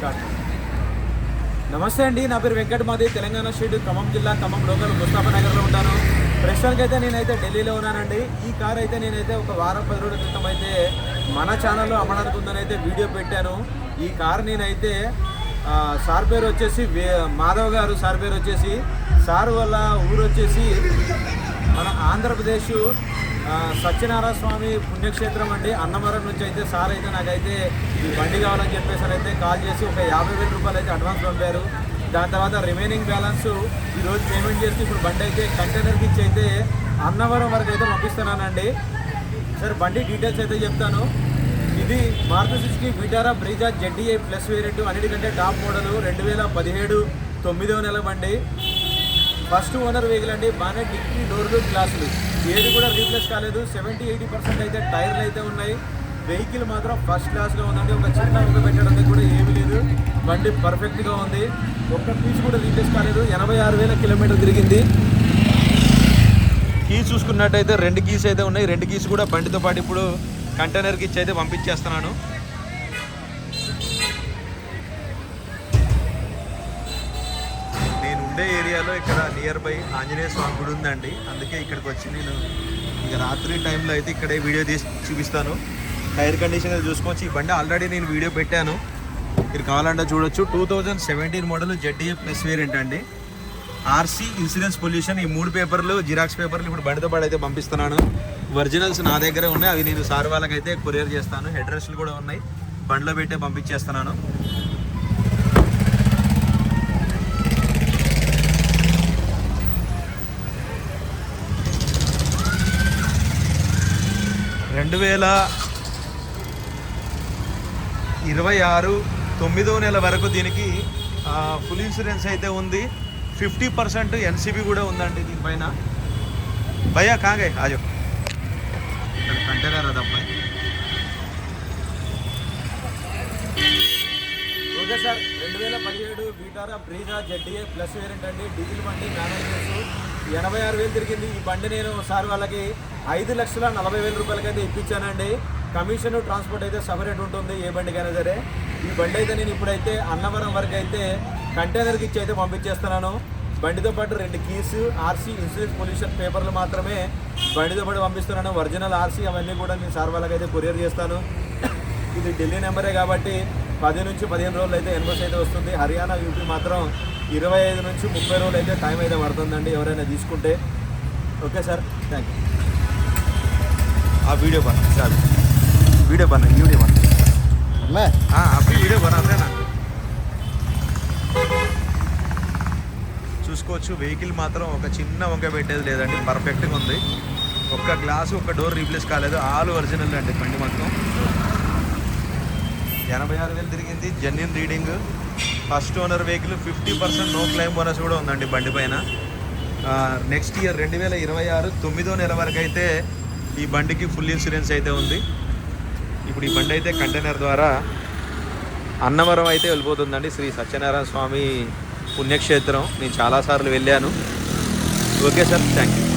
Start నమస్తే అండి నా పేరు వెంకట మాది తెలంగాణ స్టేట్ ఖమ్మం జిల్లా ఖమ్మం లోకల్ ముస్తాఫా నగర్లో ఉంటాను. ప్రస్తుతానికి అయితే నేనైతే ఢిల్లీలో ఉన్నానండి. ఈ కార్ అయితే నేనైతే ఒక వారం పది రోజుల క్రితం అయితే మన ఛానల్లో అమ్మడానికి ఉందని అయితే వీడియో పెట్టాను. ఈ కార్ నేనైతే సార్ పేరు వచ్చేసి మాధవ్ గారు సార్ పేరు వచ్చేసి. సార్ వాళ్ళ ఊరు వచ్చేసి మన ఆంధ్రప్రదేశ్ సత్యనారాయణ స్వామి పుణ్యక్షేత్రం అండి. అన్నవరం నుంచి అయితే సార్ అయితే నాకైతే ఈ బండి కావాలని చెప్పేసి అయితే కాల్ చేసి ఒక యాభై వేల రూపాయలు అయితే అడ్వాన్స్ పంపారు. దాని తర్వాత రిమైనింగ్ బ్యాలెన్స్ ఈరోజు పేమెంట్ చేసి ఇప్పుడు బండి అయితే కంటైనర్కి ఇచ్చి అయితే అన్నవరం వరకు అయితే పంపిస్తున్నానండి. సార్ బండి డీటెయిల్స్ అయితే చెప్తాను. ఇది Maruti Suzuki Vitara Brezza ZDA plus variant అన్నిటికంటే టాప్ మోడల్ రెండు వేల పదిహేడు తొమ్మిదవ నెల బండి ఫస్ట్ ఓనర్ వెహికల్ అండి బాగానే డిక్కీ డోర్లు గ్లాసులు. ఏది కూడా రీప్లేస్ కాలేదు. సెవెంటీ ఎయిటీ పర్సెంట్ అయితే టైర్లు అయితే ఉన్నాయి. వెహికల్ మాత్రం ఫస్ట్ క్లాస్లో ఉందండి. ఒక చిన్న ఒక పెట్టడానికి కూడా ఏమీ లేదు. బండి పర్ఫెక్ట్గా ఉంది. ఒక్క పీస్ కూడా రీప్లేస్ కాలేదు. ఎనభై ఆరు వేల కిలోమీటర్ తిరిగింది. కీస్ చూసుకున్నట్టయితే రెండు కీస్ అయితే ఉన్నాయి. రెండు కీస్ కూడా బండితో పాటు ఇప్పుడు కంటైనర్కి ఇచ్చి అయితే పంపించేస్తున్నాను. నేను ఉండే ఏరియాలో ఇక్కడ నియర్ బై ఆంజనేయ స్వామి గుడి ఉందండి. అందుకే ఇక్కడికి వచ్చి నేను ఇక రాత్రి టైంలో అయితే ఇక్కడే వీడియో తీసి చూపిస్తాను. టైర్ కండిషన్ చూసుకోవచ్చు ఈ బండి ఆల్రెడీ నేను వీడియో పెట్టాను. మీరు కావాలంటే చూడొచ్చు. Two thousand seventeen model ZDA plus variant అండి. ఆర్సీ ఇన్సూరెన్స్ పొల్యూషన్ ఈ మూడు పేపర్లు జిరాక్స్ పేపర్లు ఇప్పుడు బండితో పాటు అయితే పంపిస్తున్నాను. ఒరిజినల్స్ నా దగ్గరే ఉన్నాయి. అవి నేను సార్ వాళ్ళకైతే కొరియర్ చేస్తాను. హెడ్ రెస్ట్లు కూడా ఉన్నాయి. బండిలో పెట్టే పంపించేస్తున్నాను. రెండు వేల ఇరవై ఆరు తొమ్మిదో నెల వరకు దీనికి ఫుల్ ఇన్సూరెన్స్ అయితే ఉంది. ఫిఫ్టీ పర్సెంట్ ఎన్సీబీ కూడా ఉందండి దీనిపైన. భయ్యా కాగే ఆజో ఇక్కడ కంటైనర్ అది అబ్బాయి. ఓకే సార్ రెండు వేల పదిహేడు Vitara Brezza ZDA plus variant అండి. డీజిల్ బండి మేనేజర్స్ ఎనభై ఆరు వేలు తిరిగింది. ఈ బండి నేను సార్ వాళ్ళకి ఐదు లక్షల నలభై వేల రూపాయలకైతే ఇప్పించానండి. కమిషన్ ట్రాన్స్పోర్ట్ అయితే సపరేట్ ఉంటుంది ఏ బండికైనా సరే. ఈ బండి అయితే నేను ఇప్పుడైతే అన్నవరం వరకు అయితే కంటైనర్కి ఇచ్చి అయితే పంపించేస్తున్నాను. బండితో పాటు రెండు కీస్ ఆర్సీ ఇన్సూరెన్స్ పొల్యూషన్ పేపర్లు మాత్రమే బండితో పాటు పంపిస్తున్నాను. ఒరిజినల్ ఆర్సీ అవన్నీ కూడా నేను సార్ వాళ్ళకైతే కొరియర్ చేస్తాను. ఇది ఢిల్లీ నెంబరే కాబట్టి పది నుంచి పదిహేను రోజులు అయితే ఎన్బస్ అయితే వస్తుంది. హర్యానా యూపీ మాత్రం ఇరవై ఐదు నుంచి ముప్పై రోజులు అయితే టైం అయితే పడుతుందండి ఎవరైనా తీసుకుంటే. Okay sir thank you. ఆ వీడియో బనా వీడియో బనా వీడియో బనా. వీడియో हाँ చూసుకోవచ్చు. వెహికల్ మాత్రం ఒక చిన్న వంక పెట్టేది లేదండి. పర్ఫెక్ట్గా ఉంది. ఒక్క గ్లాసు ఒక డోర్ రీప్లేస్ కాలేదు. ఆల్ ఒరిజినల్ అండి బండి మొత్తం ఎనభై ఆరు వేలు తిరిగింది. Genuine reading. First owner vehicle fifty percent no claim bonus కూడా ఉందండి బండి పైన. నెక్స్ట్ ఇయర్ రెండు వేల ఇరవై ఆరు తొమ్మిదో నెల వరకు అయితే ఈ బండికి ఫుల్ ఇన్సూరెన్స్ అయితే ఉంది. ఇప్పుడు ఈ బండి అయితే కంటైనర్ ద్వారా అన్నవరం అయితే వెళ్ళిపోతుందండి. శ్రీ సత్యనారాయణ స్వామి పుణ్యక్షేత్రం. నేను చాలాసార్లు వెళ్ళాను. Okay sir thank you